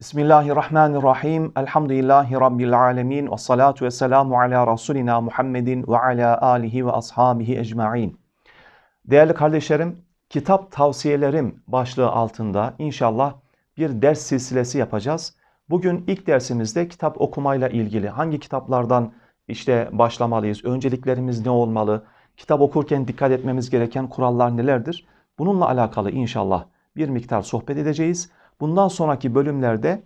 Bismillahirrahmanirrahim. Elhamdülillahi Rabbil alemin. Ve salatu ve selamu ala Resulina Muhammedin ve ala alihi ve ashabihi ecma'in. Değerli kardeşlerim, kitap tavsiyelerim başlığı altında inşallah bir ders silsilesi yapacağız. Bugün ilk dersimizde kitap okumayla ilgili hangi kitaplardan işte başlamalıyız, önceliklerimiz ne olmalı, kitap okurken dikkat etmemiz gereken kurallar nelerdir? Bununla alakalı inşallah bir miktar sohbet edeceğiz. Bundan sonraki bölümlerde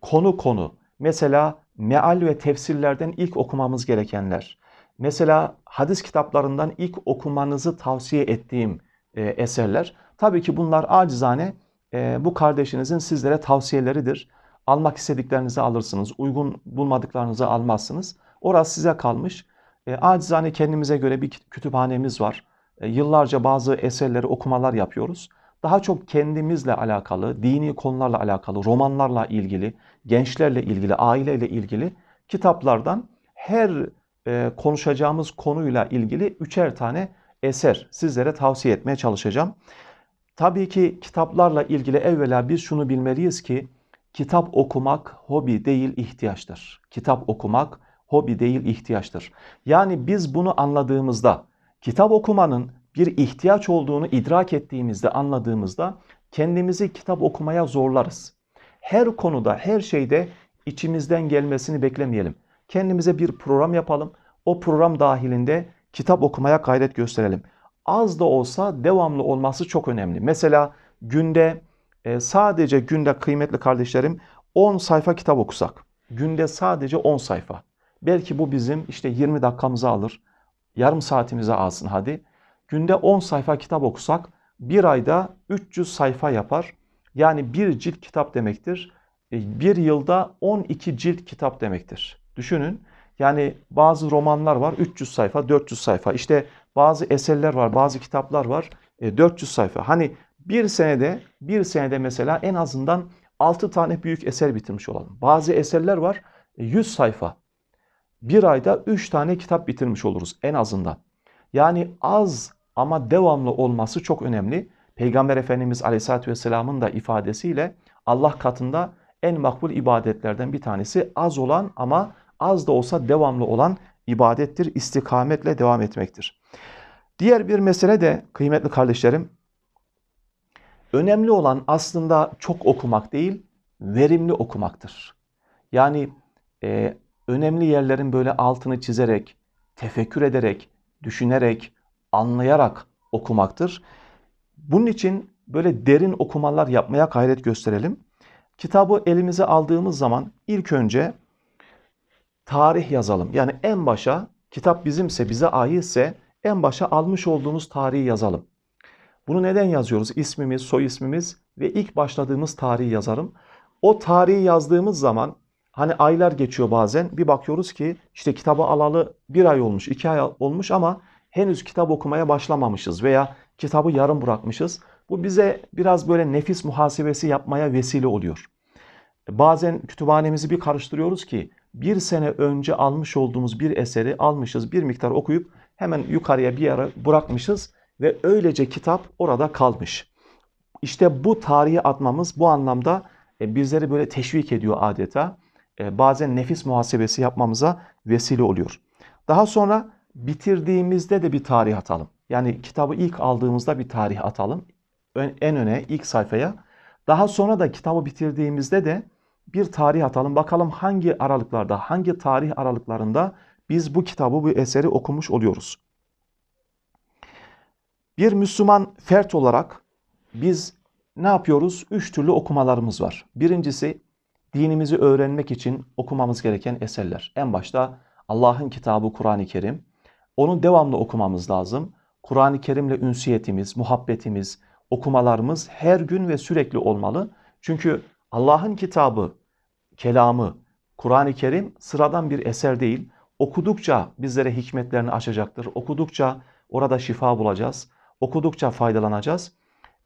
konu konu mesela meal ve tefsirlerden ilk okumamız gerekenler. Mesela hadis kitaplarından ilk okumanızı tavsiye ettiğim e, eserler. Tabii ki bunlar acizane e, bu kardeşinizin sizlere tavsiyeleridir. Almak istediklerinizi alırsınız, uygun bulmadıklarınızı almazsınız. Orası size kalmış. E, acizane kendimize göre bir kütüphanemiz var. E, yıllarca bazı eserleri okumalar yapıyoruz daha çok kendimizle alakalı, dini konularla alakalı, romanlarla ilgili, gençlerle ilgili, aileyle ilgili kitaplardan her e, konuşacağımız konuyla ilgili üçer tane eser sizlere tavsiye etmeye çalışacağım. Tabii ki kitaplarla ilgili evvela biz şunu bilmeliyiz ki kitap okumak hobi değil ihtiyaçtır. Kitap okumak hobi değil ihtiyaçtır. Yani biz bunu anladığımızda kitap okumanın bir ihtiyaç olduğunu idrak ettiğimizde, anladığımızda kendimizi kitap okumaya zorlarız. Her konuda, her şeyde içimizden gelmesini beklemeyelim. Kendimize bir program yapalım. O program dahilinde kitap okumaya gayret gösterelim. Az da olsa devamlı olması çok önemli. Mesela günde e, sadece günde kıymetli kardeşlerim 10 sayfa kitap okusak. Günde sadece 10 sayfa. Belki bu bizim işte 20 dakikamızı alır. Yarım saatimize alsın hadi. Günde 10 sayfa kitap okusak bir ayda 300 sayfa yapar. Yani bir cilt kitap demektir. E, bir yılda 12 cilt kitap demektir. Düşünün. Yani bazı romanlar var 300 sayfa, 400 sayfa. İşte bazı eserler var, bazı kitaplar var 400 e, sayfa. Hani bir senede, bir senede mesela en azından 6 tane büyük eser bitirmiş olalım. Bazı eserler var 100 e, sayfa. Bir ayda 3 tane kitap bitirmiş oluruz en azından. Yani az ama devamlı olması çok önemli. Peygamber Efendimiz Aleyhisselatü Vesselam'ın da ifadesiyle Allah katında en makbul ibadetlerden bir tanesi az olan ama az da olsa devamlı olan ibadettir. İstikametle devam etmektir. Diğer bir mesele de kıymetli kardeşlerim, önemli olan aslında çok okumak değil, verimli okumaktır. Yani e, önemli yerlerin böyle altını çizerek, tefekkür ederek, düşünerek, anlayarak okumaktır. Bunun için böyle derin okumalar yapmaya gayret gösterelim. Kitabı elimize aldığımız zaman ilk önce tarih yazalım. Yani en başa kitap bizimse, bize aitse en başa almış olduğumuz tarihi yazalım. Bunu neden yazıyoruz? İsmimiz, soy ismimiz ve ilk başladığımız tarihi yazarım. O tarihi yazdığımız zaman hani aylar geçiyor bazen. Bir bakıyoruz ki işte kitabı alalı bir ay olmuş, iki ay olmuş ama henüz kitap okumaya başlamamışız veya kitabı yarım bırakmışız. Bu bize biraz böyle nefis muhasebesi yapmaya vesile oluyor. Bazen kütüphanemizi bir karıştırıyoruz ki bir sene önce almış olduğumuz bir eseri almışız, bir miktar okuyup hemen yukarıya bir yere bırakmışız ve öylece kitap orada kalmış. İşte bu tarihi atmamız bu anlamda e, bizleri böyle teşvik ediyor adeta. E, bazen nefis muhasebesi yapmamıza vesile oluyor. Daha sonra bitirdiğimizde de bir tarih atalım. Yani kitabı ilk aldığımızda bir tarih atalım. En öne ilk sayfaya. Daha sonra da kitabı bitirdiğimizde de bir tarih atalım. Bakalım hangi aralıklarda, hangi tarih aralıklarında biz bu kitabı, bu eseri okumuş oluyoruz. Bir Müslüman fert olarak biz ne yapıyoruz? Üç türlü okumalarımız var. Birincisi dinimizi öğrenmek için okumamız gereken eserler. En başta Allah'ın kitabı Kur'an-ı Kerim. Onu devamlı okumamız lazım. Kur'an-ı Kerim'le ünsiyetimiz, muhabbetimiz, okumalarımız her gün ve sürekli olmalı. Çünkü Allah'ın kitabı, kelamı, Kur'an-ı Kerim sıradan bir eser değil. Okudukça bizlere hikmetlerini açacaktır. Okudukça orada şifa bulacağız. Okudukça faydalanacağız.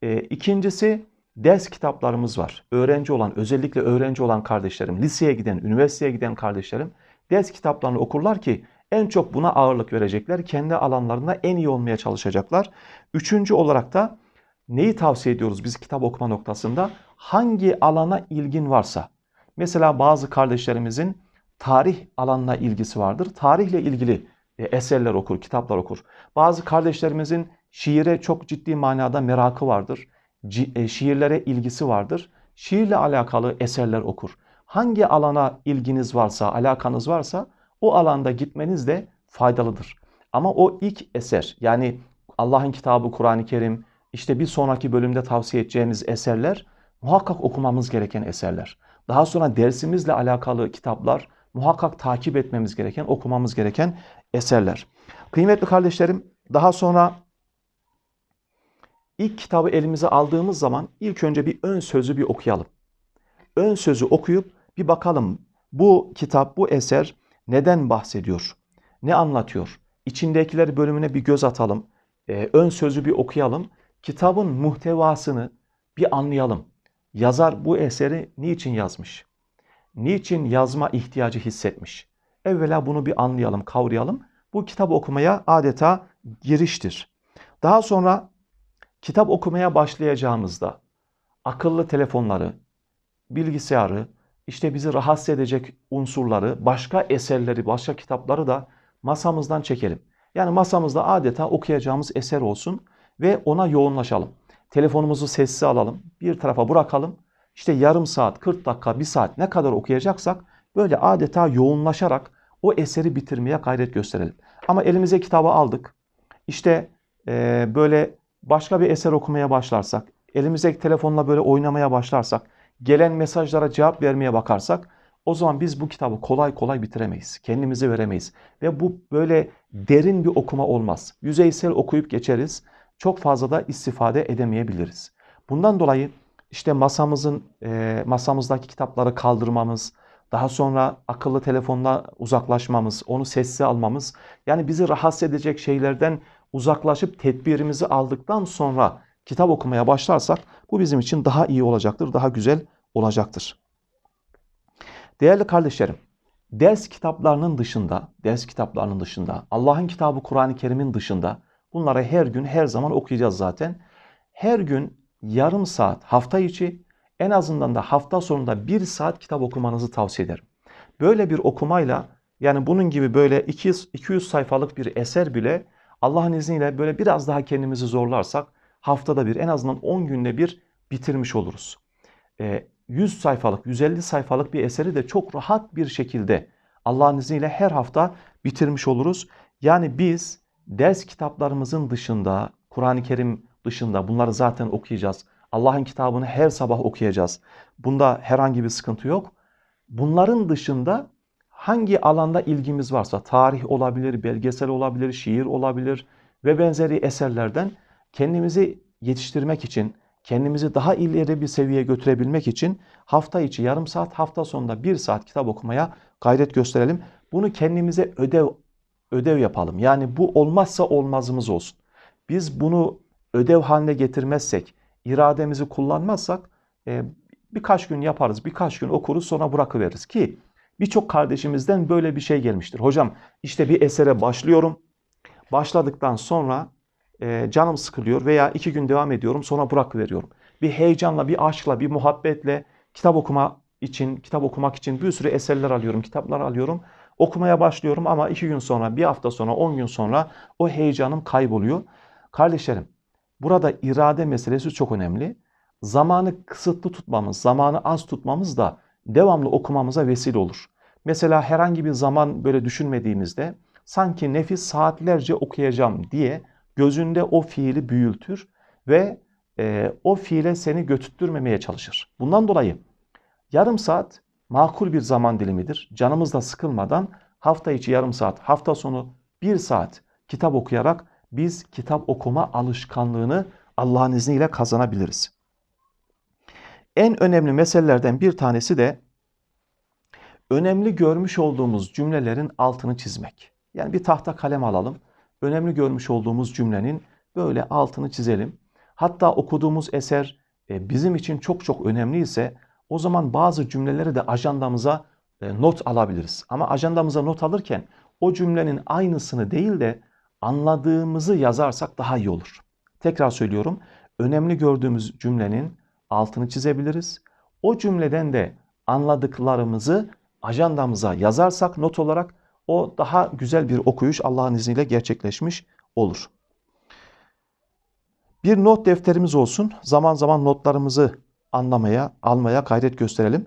E, ikincisi ders kitaplarımız var. Öğrenci olan, özellikle öğrenci olan kardeşlerim, liseye giden, üniversiteye giden kardeşlerim ders kitaplarını okurlar ki en çok buna ağırlık verecekler. Kendi alanlarında en iyi olmaya çalışacaklar. Üçüncü olarak da neyi tavsiye ediyoruz biz kitap okuma noktasında? Hangi alana ilgin varsa, Mesela bazı kardeşlerimizin tarih alanına ilgisi vardır. Tarihle ilgili e, eserler okur, kitaplar okur. Bazı kardeşlerimizin şiire çok ciddi manada merakı vardır. E, şiirlere ilgisi vardır. Şiirle alakalı eserler okur. Hangi alana ilginiz varsa, alakanız varsa o alanda gitmeniz de faydalıdır. Ama o ilk eser yani Allah'ın kitabı Kur'an-ı Kerim, işte bir sonraki bölümde tavsiye edeceğimiz eserler muhakkak okumamız gereken eserler. Daha sonra dersimizle alakalı kitaplar muhakkak takip etmemiz gereken, okumamız gereken eserler. Kıymetli kardeşlerim, daha sonra ilk kitabı elimize aldığımız zaman ilk önce bir ön sözü bir okuyalım. Ön sözü okuyup bir bakalım bu kitap, bu eser neden bahsediyor? Ne anlatıyor? İçindekiler bölümüne bir göz atalım. Ee, ön sözü bir okuyalım. Kitabın muhtevasını bir anlayalım. Yazar bu eseri niçin yazmış? Niçin yazma ihtiyacı hissetmiş? Evvela bunu bir anlayalım, kavrayalım. Bu kitap okumaya adeta giriştir. Daha sonra kitap okumaya başlayacağımızda akıllı telefonları, bilgisayarı, işte bizi rahatsız edecek unsurları, başka eserleri, başka kitapları da masamızdan çekelim. Yani masamızda adeta okuyacağımız eser olsun ve ona yoğunlaşalım. Telefonumuzu sessize alalım, bir tarafa bırakalım. İşte yarım saat, 40 dakika, bir saat ne kadar okuyacaksak böyle adeta yoğunlaşarak o eseri bitirmeye gayret gösterelim. Ama elimize kitabı aldık. İşte e, böyle başka bir eser okumaya başlarsak, elimizdeki telefonla böyle oynamaya başlarsak, gelen mesajlara cevap vermeye bakarsak o zaman biz bu kitabı kolay kolay bitiremeyiz. Kendimizi veremeyiz. Ve bu böyle derin bir okuma olmaz. Yüzeysel okuyup geçeriz. Çok fazla da istifade edemeyebiliriz. Bundan dolayı işte masamızın e, masamızdaki kitapları kaldırmamız, daha sonra akıllı telefonla uzaklaşmamız, onu sessize almamız, yani bizi rahatsız edecek şeylerden uzaklaşıp tedbirimizi aldıktan sonra kitap okumaya başlarsak bu bizim için daha iyi olacaktır, daha güzel olacaktır. Değerli kardeşlerim, ders kitaplarının dışında, ders kitaplarının dışında, Allah'ın kitabı Kur'an-ı Kerim'in dışında bunları her gün her zaman okuyacağız zaten. Her gün yarım saat hafta içi en azından da hafta sonunda bir saat kitap okumanızı tavsiye ederim. Böyle bir okumayla yani bunun gibi böyle 200, 200 sayfalık bir eser bile Allah'ın izniyle böyle biraz daha kendimizi zorlarsak haftada bir en azından 10 günde bir bitirmiş oluruz. 100 ee, sayfalık, 150 sayfalık bir eseri de çok rahat bir şekilde Allah'ın izniyle her hafta bitirmiş oluruz. Yani biz ders kitaplarımızın dışında, Kur'an-ı Kerim dışında bunları zaten okuyacağız. Allah'ın kitabını her sabah okuyacağız. Bunda herhangi bir sıkıntı yok. Bunların dışında hangi alanda ilgimiz varsa tarih olabilir, belgesel olabilir, şiir olabilir ve benzeri eserlerden kendimizi yetiştirmek için, kendimizi daha ileri bir seviyeye götürebilmek için hafta içi yarım saat, hafta sonunda bir saat kitap okumaya gayret gösterelim. Bunu kendimize ödev ödev yapalım. Yani bu olmazsa olmazımız olsun. Biz bunu ödev haline getirmezsek, irademizi kullanmazsak e, birkaç gün yaparız, birkaç gün okuruz sonra bırakıveririz ki birçok kardeşimizden böyle bir şey gelmiştir. Hocam işte bir esere başlıyorum. Başladıktan sonra e, canım sıkılıyor veya iki gün devam ediyorum sonra bırakıveriyorum. Bir heyecanla, bir aşkla, bir muhabbetle kitap okuma için, kitap okumak için bir sürü eserler alıyorum, kitaplar alıyorum. Okumaya başlıyorum ama iki gün sonra, bir hafta sonra, on gün sonra o heyecanım kayboluyor. Kardeşlerim Burada irade meselesi çok önemli. Zamanı kısıtlı tutmamız, zamanı az tutmamız da devamlı okumamıza vesile olur. Mesela herhangi bir zaman böyle düşünmediğimizde sanki nefis saatlerce okuyacağım diye gözünde o fiili büyültür ve e, o fiile seni götürtmemeye çalışır. Bundan dolayı yarım saat makul bir zaman dilimidir. Canımız da sıkılmadan hafta içi yarım saat, hafta sonu bir saat kitap okuyarak biz kitap okuma alışkanlığını Allah'ın izniyle kazanabiliriz. En önemli meselelerden bir tanesi de önemli görmüş olduğumuz cümlelerin altını çizmek. Yani bir tahta kalem alalım. Önemli görmüş olduğumuz cümlenin böyle altını çizelim. Hatta okuduğumuz eser e, bizim için çok çok önemli ise o zaman bazı cümleleri de ajandamıza e, not alabiliriz. Ama ajandamıza not alırken o cümlenin aynısını değil de anladığımızı yazarsak daha iyi olur. Tekrar söylüyorum. Önemli gördüğümüz cümlenin altını çizebiliriz. O cümleden de anladıklarımızı ajandamıza yazarsak not olarak o daha güzel bir okuyuş Allah'ın izniyle gerçekleşmiş olur. Bir not defterimiz olsun. Zaman zaman notlarımızı anlamaya, almaya gayret gösterelim.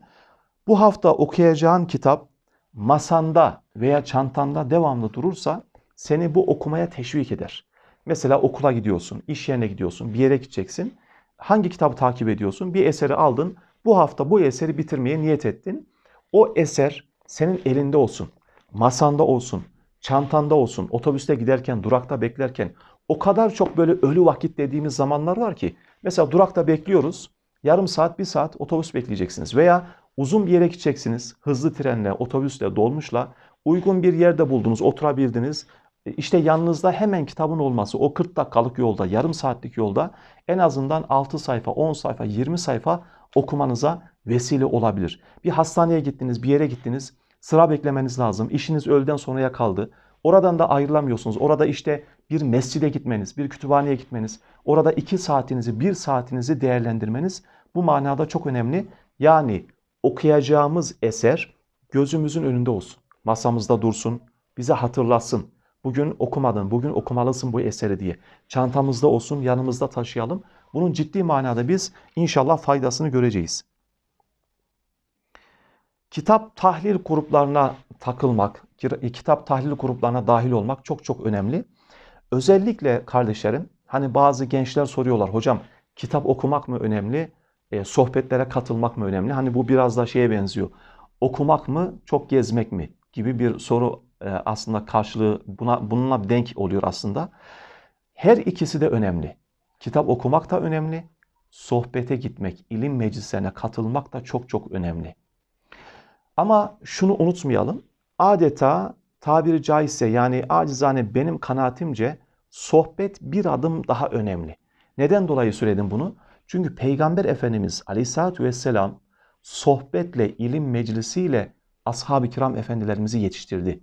Bu hafta okuyacağın kitap masanda veya çantanda devamlı durursa seni bu okumaya teşvik eder. Mesela okula gidiyorsun, iş yerine gidiyorsun, bir yere gideceksin. Hangi kitabı takip ediyorsun? Bir eseri aldın. Bu hafta bu eseri bitirmeye niyet ettin. O eser senin elinde olsun, masanda olsun, çantanda olsun, otobüste giderken, durakta beklerken o kadar çok böyle ölü vakit dediğimiz zamanlar var ki. Mesela durakta bekliyoruz. Yarım saat, bir saat otobüs bekleyeceksiniz. Veya uzun bir yere gideceksiniz. Hızlı trenle, otobüsle, dolmuşla uygun bir yerde buldunuz, oturabildiniz. E, işte yanınızda hemen kitabın olması, o 40 dakikalık yolda, yarım saatlik yolda en azından 6 sayfa, 10 sayfa, 20 sayfa okumanıza vesile olabilir. Bir hastaneye gittiniz, bir yere gittiniz, sıra beklemeniz lazım. İşiniz öğleden sonraya kaldı. Oradan da ayrılamıyorsunuz. Orada işte bir mescide gitmeniz, bir kütüphaneye gitmeniz, orada iki saatinizi, bir saatinizi değerlendirmeniz bu manada çok önemli. Yani okuyacağımız eser gözümüzün önünde olsun. Masamızda dursun, bize hatırlasın. Bugün okumadın, bugün okumalısın bu eseri diye. Çantamızda olsun, yanımızda taşıyalım. Bunun ciddi manada biz inşallah faydasını göreceğiz. Kitap tahlil gruplarına takılmak, kitap tahlil gruplarına dahil olmak çok çok önemli. Özellikle kardeşlerim, hani bazı gençler soruyorlar, hocam kitap okumak mı önemli, e, sohbetlere katılmak mı önemli? Hani bu biraz da şeye benziyor. Okumak mı, çok gezmek mi gibi bir soru e, aslında karşılığı buna bununla denk oluyor aslında. Her ikisi de önemli. Kitap okumak da önemli, sohbete gitmek, ilim meclislerine katılmak da çok çok önemli. Ama şunu unutmayalım. Adeta tabiri caizse yani acizane benim kanaatimce sohbet bir adım daha önemli. Neden dolayı söyledim bunu? Çünkü Peygamber Efendimiz Aleyhisselatü Vesselam sohbetle, ilim meclisiyle ashab-ı kiram efendilerimizi yetiştirdi.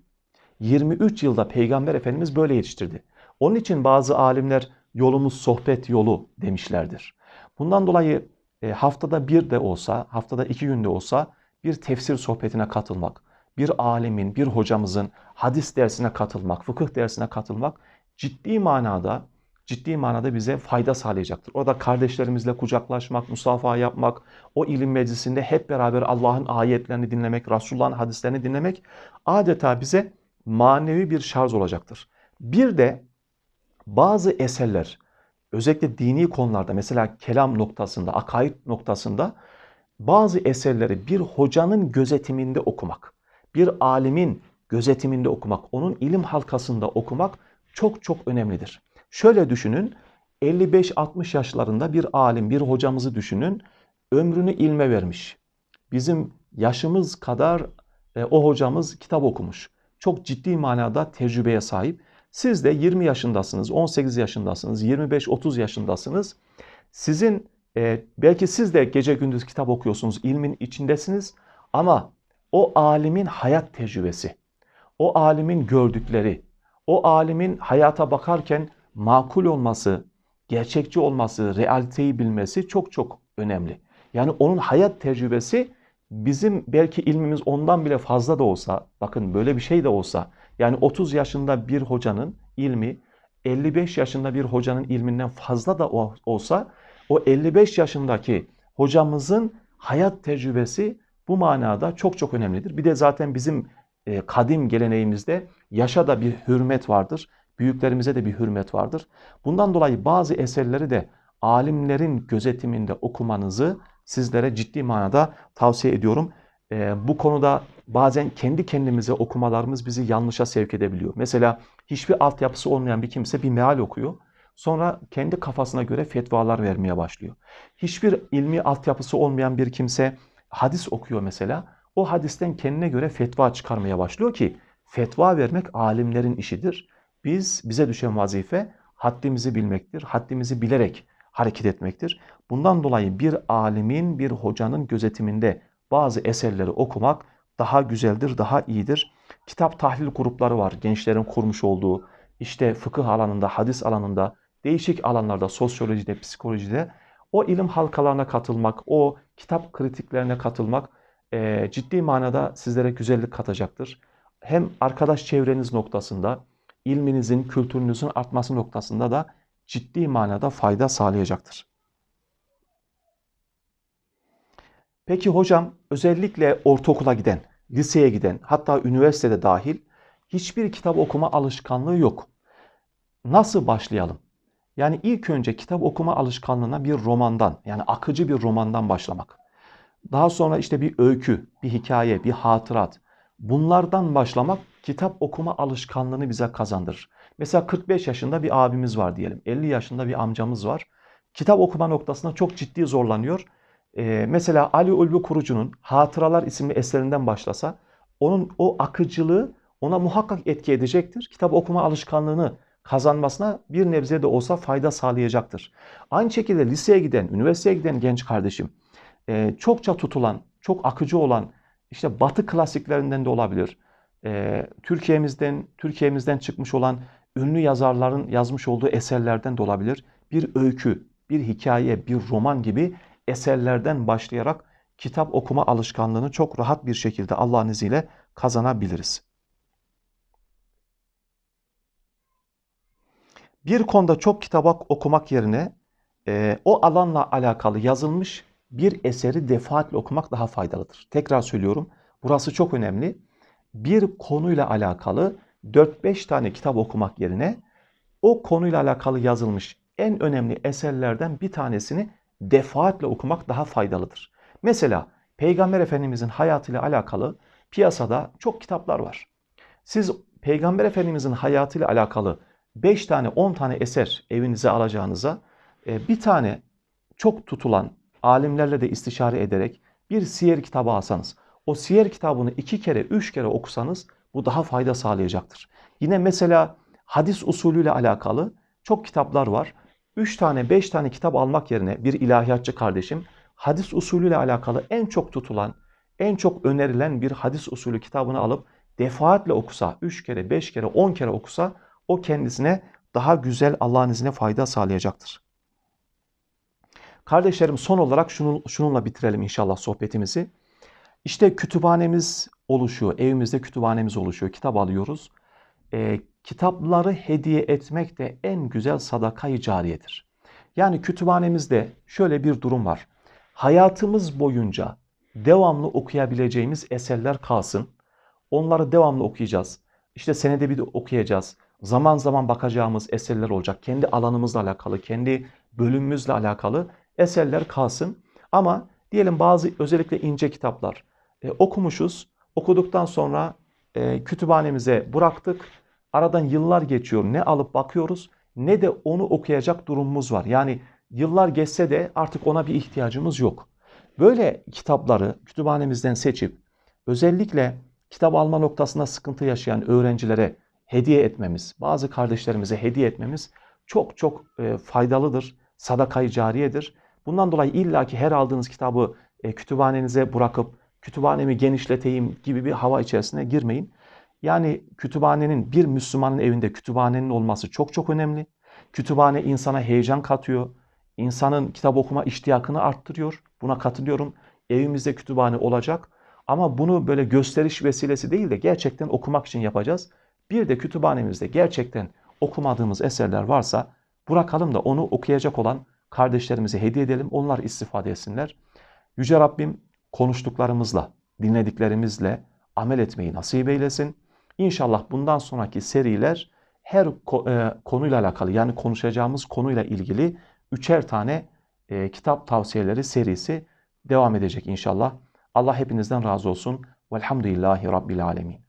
23 yılda Peygamber Efendimiz böyle yetiştirdi. Onun için bazı alimler yolumuz sohbet yolu demişlerdir. Bundan dolayı e, haftada bir de olsa, haftada iki günde olsa bir tefsir sohbetine katılmak, bir alimin, bir hocamızın hadis dersine katılmak, fıkıh dersine katılmak ciddi manada ciddi manada bize fayda sağlayacaktır. O da kardeşlerimizle kucaklaşmak, musafaha yapmak, o ilim meclisinde hep beraber Allah'ın ayetlerini dinlemek, Resulullah'ın hadislerini dinlemek adeta bize manevi bir şarj olacaktır. Bir de bazı eserler özellikle dini konularda mesela kelam noktasında, akaid noktasında bazı eserleri bir hocanın gözetiminde okumak, bir alimin gözetiminde okumak, onun ilim halkasında okumak çok çok önemlidir. Şöyle düşünün, 55-60 yaşlarında bir alim, bir hocamızı düşünün, ömrünü ilme vermiş. Bizim yaşımız kadar e, o hocamız kitap okumuş. Çok ciddi manada tecrübeye sahip. Siz de 20 yaşındasınız, 18 yaşındasınız, 25-30 yaşındasınız. Sizin e, belki siz de gece gündüz kitap okuyorsunuz, ilmin içindesiniz ama o alimin hayat tecrübesi, o alimin gördükleri, o alimin hayata bakarken makul olması, gerçekçi olması, realiteyi bilmesi çok çok önemli. Yani onun hayat tecrübesi bizim belki ilmimiz ondan bile fazla da olsa, bakın böyle bir şey de olsa, yani 30 yaşında bir hocanın ilmi 55 yaşında bir hocanın ilminden fazla da olsa o 55 yaşındaki hocamızın hayat tecrübesi bu manada çok çok önemlidir. Bir de zaten bizim e, kadim geleneğimizde yaşa da bir hürmet vardır. Büyüklerimize de bir hürmet vardır. Bundan dolayı bazı eserleri de alimlerin gözetiminde okumanızı sizlere ciddi manada tavsiye ediyorum. E, bu konuda bazen kendi kendimize okumalarımız bizi yanlışa sevk edebiliyor. Mesela hiçbir altyapısı olmayan bir kimse bir meal okuyor. Sonra kendi kafasına göre fetvalar vermeye başlıyor. Hiçbir ilmi altyapısı olmayan bir kimse hadis okuyor mesela. O hadisten kendine göre fetva çıkarmaya başlıyor ki fetva vermek alimlerin işidir. Biz bize düşen vazife haddimizi bilmektir. Haddimizi bilerek hareket etmektir. Bundan dolayı bir alimin, bir hocanın gözetiminde bazı eserleri okumak daha güzeldir, daha iyidir. Kitap tahlil grupları var. Gençlerin kurmuş olduğu işte fıkıh alanında, hadis alanında, değişik alanlarda, sosyolojide, psikolojide o ilim halkalarına katılmak, o kitap kritiklerine katılmak e, ciddi manada sizlere güzellik katacaktır. Hem arkadaş çevreniz noktasında, ilminizin, kültürünüzün artması noktasında da ciddi manada fayda sağlayacaktır. Peki hocam özellikle ortaokula giden, liseye giden, hatta üniversitede dahil hiçbir kitap okuma alışkanlığı yok. Nasıl başlayalım? Yani ilk önce kitap okuma alışkanlığına bir romandan, yani akıcı bir romandan başlamak. Daha sonra işte bir öykü, bir hikaye, bir hatırat. Bunlardan başlamak kitap okuma alışkanlığını bize kazandırır. Mesela 45 yaşında bir abimiz var diyelim. 50 yaşında bir amcamız var. Kitap okuma noktasında çok ciddi zorlanıyor. Ee, mesela Ali Ulvi Kurucu'nun Hatıralar isimli eserinden başlasa onun o akıcılığı ona muhakkak etki edecektir. Kitap okuma alışkanlığını kazanmasına bir nebze de olsa fayda sağlayacaktır. Aynı şekilde liseye giden, üniversiteye giden genç kardeşim e, çokça tutulan, çok akıcı olan işte Batı klasiklerinden de olabilir. E, Türkiye'mizden Türkiye'mizden çıkmış olan ünlü yazarların yazmış olduğu eserlerden de olabilir. Bir öykü, bir hikaye, bir roman gibi eserlerden başlayarak kitap okuma alışkanlığını çok rahat bir şekilde Allah'ın izniyle kazanabiliriz. Bir konuda çok kitap okumak yerine e, o alanla alakalı yazılmış bir eseri defaatle okumak daha faydalıdır. Tekrar söylüyorum. Burası çok önemli. Bir konuyla alakalı 4-5 tane kitap okumak yerine o konuyla alakalı yazılmış en önemli eserlerden bir tanesini defaatle okumak daha faydalıdır. Mesela Peygamber Efendimizin hayatıyla alakalı piyasada çok kitaplar var. Siz Peygamber Efendimizin hayatıyla alakalı 5 tane 10 tane eser evinize alacağınıza e, bir tane çok tutulan alimlerle de istişare ederek bir siyer kitabı alsanız, o siyer kitabını iki kere, üç kere okusanız bu daha fayda sağlayacaktır. Yine mesela hadis usulüyle alakalı çok kitaplar var. Üç tane, beş tane kitap almak yerine bir ilahiyatçı kardeşim hadis usulüyle alakalı en çok tutulan, en çok önerilen bir hadis usulü kitabını alıp defaatle okusa, üç kere, beş kere, on kere okusa o kendisine daha güzel Allah'ın izniyle fayda sağlayacaktır. Kardeşlerim son olarak şunu, şununla bitirelim inşallah sohbetimizi. İşte kütüphanemiz oluşuyor, evimizde kütüphanemiz oluşuyor, kitap alıyoruz. E, kitapları hediye etmek de en güzel sadakayı cariyedir. Yani kütüphanemizde şöyle bir durum var. Hayatımız boyunca devamlı okuyabileceğimiz eserler kalsın. Onları devamlı okuyacağız. İşte senede bir de okuyacağız. Zaman zaman bakacağımız eserler olacak. Kendi alanımızla alakalı, kendi bölümümüzle alakalı eserler kalsın. Ama diyelim bazı özellikle ince kitaplar e, okumuşuz. Okuduktan sonra e, kütüphanemize bıraktık. Aradan yıllar geçiyor. Ne alıp bakıyoruz ne de onu okuyacak durumumuz var. Yani yıllar geçse de artık ona bir ihtiyacımız yok. Böyle kitapları kütüphanemizden seçip özellikle kitap alma noktasında sıkıntı yaşayan öğrencilere hediye etmemiz, bazı kardeşlerimize hediye etmemiz çok çok e, faydalıdır. Sadakayı cariyedir. Bundan dolayı illaki her aldığınız kitabı e, kütüphanenize bırakıp kütüphanemi genişleteyim gibi bir hava içerisine girmeyin. Yani kütüphanenin bir Müslümanın evinde kütüphanenin olması çok çok önemli. Kütüphane insana heyecan katıyor. İnsanın kitap okuma iştiyakını arttırıyor. Buna katılıyorum. Evimizde kütüphane olacak. Ama bunu böyle gösteriş vesilesi değil de gerçekten okumak için yapacağız. Bir de kütüphanemizde gerçekten okumadığımız eserler varsa bırakalım da onu okuyacak olan kardeşlerimize hediye edelim. Onlar istifade etsinler. Yüce Rabbim konuştuklarımızla, dinlediklerimizle amel etmeyi nasip eylesin. İnşallah bundan sonraki seriler her e, konuyla alakalı yani konuşacağımız konuyla ilgili üçer tane e, kitap tavsiyeleri serisi devam edecek inşallah. Allah hepinizden razı olsun. Velhamdülillahi Rabbil Alemin.